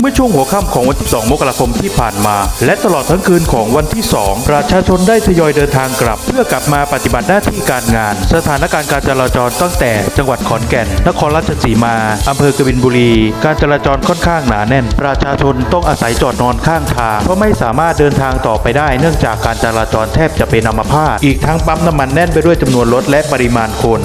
เมื่อช่วงหัวค่ำของวันที่2มกราคมที่ผ่านมา และตลอดทั้งคืนของวันที่ 2 ประชาชนได้ทยอยเดินทางกลับ เพื่อกลับมาปฏิบัติหน้าที่การงาน สถานการณ์การจราจรตั้งแต่จังหวัดขอนแก่น นครราชสีมาอำเภอกบินบุรี การจราจรค่อนข้างหนาแน่น ประชาชนต้องอาศัยจอดนอนข้างทาง เพราะไม่สามารถเดินทางต่อไปได้ เนื่องจากการจราจรแทบจะเป็นอัมพาตอีกทั้งปั๊มน้ำมันแน่นไปด้วยจำนวนรถและปริมาณคน